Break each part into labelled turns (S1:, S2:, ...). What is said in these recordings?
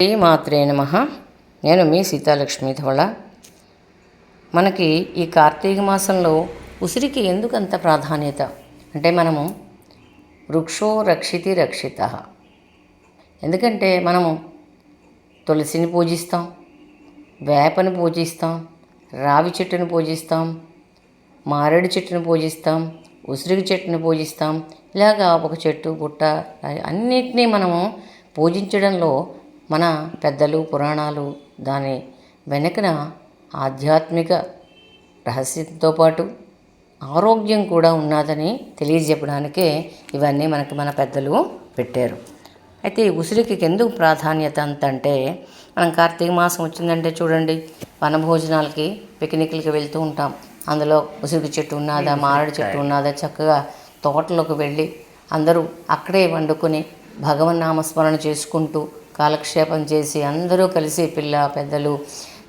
S1: శ్రీమాత్రే నమ. నేను మీ సీతాలక్ష్మి ధవళ. మనకి ఈ కార్తీక మాసంలో ఉసిరికి ఎందుకంత ప్రాధాన్యత? అంటే మనము వృక్షో రక్షితి రక్షిత. ఎందుకంటే మనము తులసిని పూజిస్తాం వేపని పూజిస్తాం రావి చెట్టుని పూజిస్తాం మారేడు చెట్టుని పూజిస్తాం ఉసిరికి చెట్టుని పూజిస్తాం ఇలాగా ఒక చెట్టు గుట్ట అన్నిటినీ మనము పూజించడంలో మన పెద్దలు పురాణాలు దాని వెనకన ఆధ్యాత్మిక రహస్యంతో పాటు ఆరోగ్యం కూడా ఉన్నదని తెలియజెప్పడానికే ఇవన్నీ మనకి మన పెద్దలు పెట్టారు. అయితే ఈ ఉసిరికి ఎందుకు ప్రాధాన్యత అంత అంటే మనం కార్తీక మాసం వచ్చిందంటే చూడండి వనభోజనాలకి పిక్నిక్లకి వెళ్తూ ఉంటాం. అందులో ఉసిరికి చెట్టు ఉన్నదా మారడి చెట్టు ఉన్నదా చక్కగా తోటలోకి వెళ్ళి అందరూ అక్కడే వండుకొని భగవన్ నామస్మరణ చేసుకుంటూ కాలక్షేపం చేసి అందరూ కలిసి పిల్ల పెద్దలు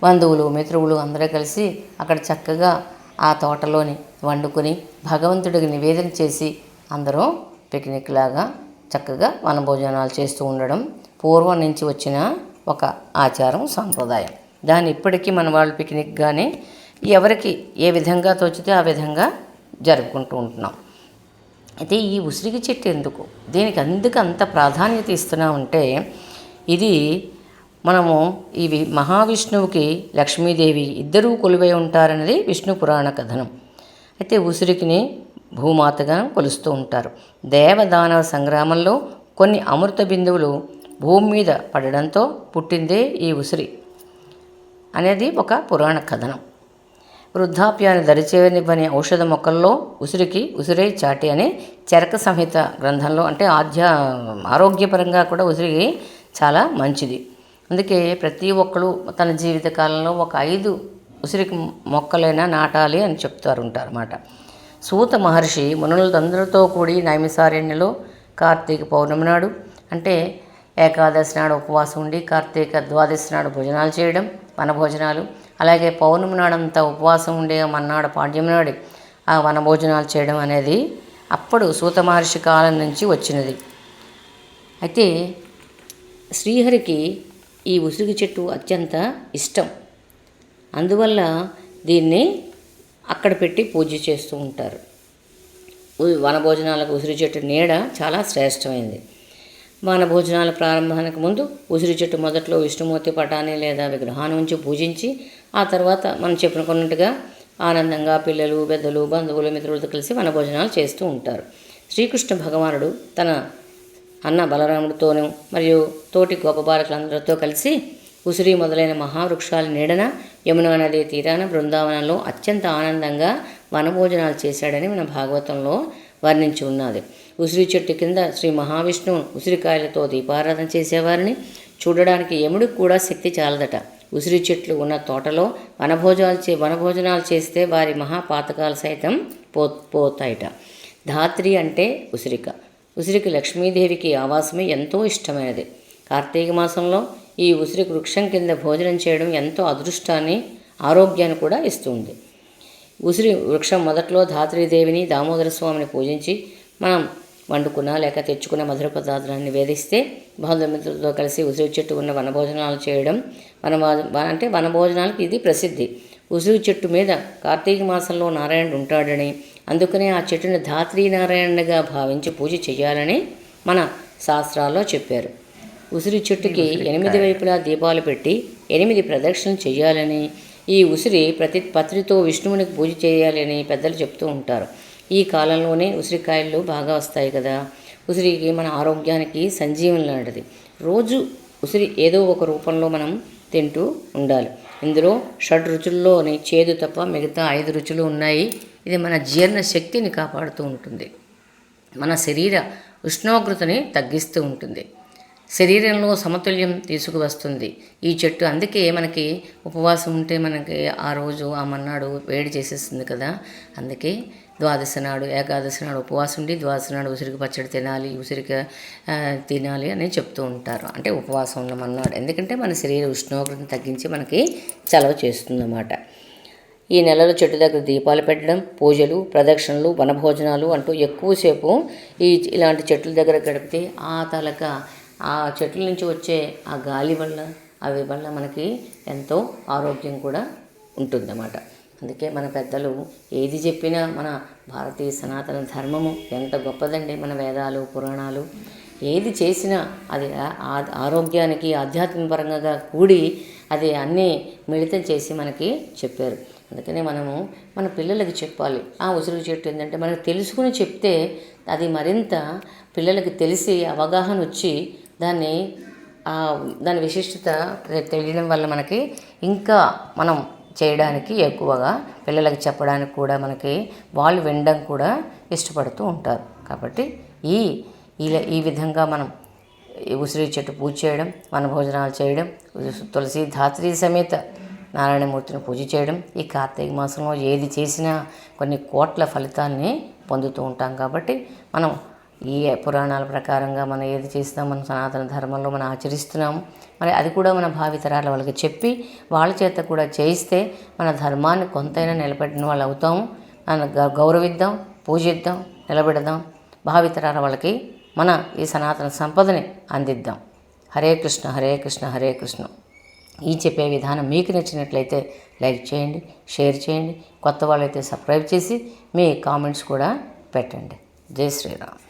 S1: బంధువులు మిత్రువులు అందరూ కలిసి అక్కడ చక్కగా ఆ తోటలోని వండుకొని భగవంతుడికి నివేదన చేసి అందరూ పిక్నిక్ లాగా చక్కగా వనభోజనాలు చేస్తూ ఉండడం పూర్వం నుంచి వచ్చిన ఒక ఆచారం సాంప్రదాయం. దాన్ని ఇప్పటికీ మన వాళ్ళు పిక్నిక్ కానీ ఎవరికి ఏ విధంగా తోచితే ఆ విధంగా జరుపుకుంటూ ఉంటున్నాం. అయితే ఈ ఉసిరికి చెట్టు ఎందుకు? దీనికి అందుకు అంత ప్రాధాన్యత ఇస్తున్నామంటే ఇది మనము ఇవి మహావిష్ణువుకి లక్ష్మీదేవి ఇద్దరూ కొలువై ఉంటారన్నది విష్ణు పురాణ కథనం. అయితే ఉసిరికిని భూమాతగా కొలుస్తూ ఉంటారు. దేవదానవ సంగ్రామంలో కొన్ని అమృత బిందువులు భూమి మీద పడడంతో పుట్టిందే ఈ ఉసిరి అనేది ఒక పురాణ కథనం. వృద్ధాప్యాన్ని దరిచేయనివ్వని ఔషధ మొక్కల్లో ఉసిరికి ఉసిరే చాటి అనే చరక సంహిత గ్రంథంలో అంటే ఆధ్యా ఆరోగ్యపరంగా కూడా ఉసిరి చాలా మంచిది. అందుకే ప్రతి ఒక్కరు తన జీవిత కాలంలో ఒక ఐదు ఉసిరికి మొక్కలైనా నాటాలి అని చెప్తారు ఉంటారు అన్నమాట సూత మహర్షి మునులందరితో కూడి నైమిసారణ్యలో కార్తీక పౌర్ణమి నాడు అంటే ఏకాదశి నాడు ఉపవాసం ఉండి కార్తీక ద్వాదశి నాడు భోజనాలు చేయడం వనభోజనాలు అలాగే పౌర్ణమి నాడంతా ఉపవాసం ఉండే మన్నాడు పాడ్యం నాడు ఆ వనభోజనాలు చేయడం అనేది అప్పుడు సూత మహర్షి కాలం నుంచి వచ్చినది. అయితే శ్రీహరికి ఈ ఉసిరి చెట్టు అత్యంత ఇష్టం. అందువల్ల దీన్ని అక్కడ పెట్టి పూజ చేస్తూ ఉంటారు. వనభోజనాలకు ఉసిరి చెట్టు నీడ చాలా శ్రేష్టమైంది. వనభోజనాల ప్రారంభానికి ముందు ఉసిరి చెట్టు మొదట్లో విష్ణుమూర్తి పటాన్ని లేదా విగ్రహాన్ని ఉంచి పూజించి ఆ తర్వాత మనం చెప్పుకున్నట్టుగా ఆనందంగా పిల్లలు పెద్దలు బంధువులు మిత్రులతో కలిసి వనభోజనాలు చేస్తూ ఉంటారు. శ్రీకృష్ణ భగవానుడు తన అన్న బలరాముడితోనూ మరియు తోటి గోపబాలకులందరితో కలిసి ఉసిరి మొదలైన మహావృక్షాల నీడన యమునా నది తీరాన బృందావనంలో అత్యంత ఆనందంగా వనభోజనాలు చేశాడని మన భాగవతంలో వర్ణించి ఉన్నది. ఉసిరి చెట్టు కింద శ్రీ మహావిష్ణువు ఉసిరికాయలతో దీపారాధన చేసేవారిని. చూడడానికి యముడికి కూడా శక్తి చాలదట. ఉసిరి చెట్లు ఉన్న తోటలో వనభోజనాలు చే వనభోజనాలు చేస్తే వారి మహాపాతకాలు సైతం పో పోతాయట. ధాత్రి అంటే ఉసిరిక. ఉసిరికి లక్ష్మీదేవికి ఆవాసమే ఎంతో ఇష్టమైనది. కార్తీక మాసంలో ఈ ఉసిరికి వృక్షం కింద భోజనం చేయడం ఎంతో అదృష్టాన్ని ఆరోగ్యాన్ని కూడా ఇస్తుంది. ఉసిరి వృక్షం మొదట్లో ధాత్రీదేవిని దామోదర స్వామిని పూజించి మనం వండుకున్న లేక తెచ్చుకున్న మధుర పదార్థాన్ని వేధిస్తే బంధుమిత్రులతో కలిసి ఉసిరి చెట్టు ఉన్న వనభోజనాలు చేయడం వన అంటే వనభోజనాలకు ఇది ప్రసిద్ధి. ఉసిరి చెట్టు మీద కార్తీక మాసంలో నారాయణుడు ఉంటాడని అందుకనే ఆ చెట్టుని ధాత్రీ నారాయణుడిగా భావించి పూజ చేయాలని మన శాస్త్రాల్లో చెప్పారు. ఉసిరి చెట్టుకి ఎనిమిది వైపులా దీపాలు పెట్టి ఎనిమిది ప్రదక్షిణలు చేయాలని ఈ ఉసిరి ప్రతి పత్రితో విష్ణువునికి పూజ చేయాలని పెద్దలు చెప్తూ ఉంటారు. ఈ కాలంలోనే ఉసిరికాయలు బాగా వస్తాయి కదా. ఉసిరికి మన ఆరోగ్యానికి సంజీవనం లాంటిది. రోజు ఉసిరి ఏదో ఒక రూపంలో మనం తింటూ ఉండాలి. ఇందులో షడ్ రుచుల్లోని చేదు తప్ప మిగతా ఐదు రుచులు ఉన్నాయి. ఇది మన జీర్ణ శక్తిని కాపాడుతూ ఉంటుంది. మన శరీర ఉష్ణోగ్రతని తగ్గిస్తూ ఉంటుంది. శరీరంలో సమతుల్యం తీసుకువస్తుంది. ఈ చెట్టు అందుకే మనకి ఉపవాసం ఉంటే మనకి ఆ రోజు ఆ మన్నాడు వేడి చేసేస్తుంది కదా. అందుకే ద్వాదశి నాడు ఏకాదశి నాడు ఉపవాసం ఉండి ద్వాదశి నాడు ఉసిరికి పచ్చడి తినాలి ఉసిరిక తినాలి అని చెప్తూ ఉంటారు. అంటే ఉపవాసం ఉన్న మన్నాడు ఎందుకంటే మన శరీర ఉష్ణోగ్రతను తగ్గించి మనకి చలవ చేస్తుందన్నమాట. ఈ నెలలో చెట్టు దగ్గర దీపాలు పెట్టడం పూజలు ప్రదక్షిణలు వనభోజనాలు అంటూ ఎక్కువసేపు ఈ ఇలాంటి చెట్ల దగ్గర గడిపితే ఆ తలక ఆ చెట్ల నుంచి వచ్చే ఆ గాలి వల్ల అవి వల్ల మనకి ఎంతో ఆరోగ్యం కూడా ఉంటుందన్నమాట. అందుకే మన పెద్దలు ఏది చెప్పినా మన భారతీయ సనాతన ధర్మము ఎంత గొప్పదండి మన వేదాలు పురాణాలు. ఏది చేసినా అది ఆ- ఆరోగ్యానికి ఆధ్యాత్మిక పరంగా కూడి అది అన్నీ మిళితం చేసి మనకి చెప్పారు. అందుకనే మనము మన పిల్లలకి చెప్పాలి. ఆ ఉసిరి చెట్టు ఏంటంటే మనకు తెలుసుకుని చెప్తే అది మరింత పిల్లలకి తెలిసి అవగాహన వచ్చి దాన్ని దాని విశిష్టత తెలియడం వల్ల మనకి ఇంకా మనం చేయడానికి ఎక్కువగా పిల్లలకి చెప్పడానికి కూడా మనకి వాళ్ళు వినడం కూడా ఇష్టపడుతూ ఉంటారు. కాబట్టి ఈ ఇలా ఈ విధంగా మనం ఉసిరి చెట్టు పూజ చేయడం వనభోజనాలు చేయడం తులసి ధాత్రి సమేత నారాయణమూర్తిని పూజ చేయడం ఈ కార్తీక మాసంలో ఏది చేసినా కొన్ని కోట్ల ఫలితాన్ని పొందుతూ ఉంటాం కాబట్టి మనం ఈ పురాణాల ప్రకారంగా మనం ఏది చేసినా మన సనాతన ధర్మంలో మనం ఆచరిస్తున్నాము. మరి అది కూడా మన భావితరాల వాళ్ళకి చెప్పి వాళ్ళ చేత కూడా చేయిస్తే మన ధర్మాన్ని కొంతైనా నిలబెట్టిన వాళ్ళు అవుతాము. మన గ- గౌరవిద్దాం పూజిద్దాం నిలబెడదాం. భావితరాల వాళ్ళకి మన ఈ సనాతన సంపదని అందిద్దాం. హరే కృష్ణ హరే కృష్ణ హరే కృష్ణ. ఈ చెప్పే విధానం మీకు నచ్చినట్లయితే లైక్ చేయండి షేర్ చేయండి కొత్త వాళ్ళైతే సబ్స్క్రైబ్ చేసి మీ కామెంట్స్ కూడా పెట్టండి. జై శ్రీరామ్.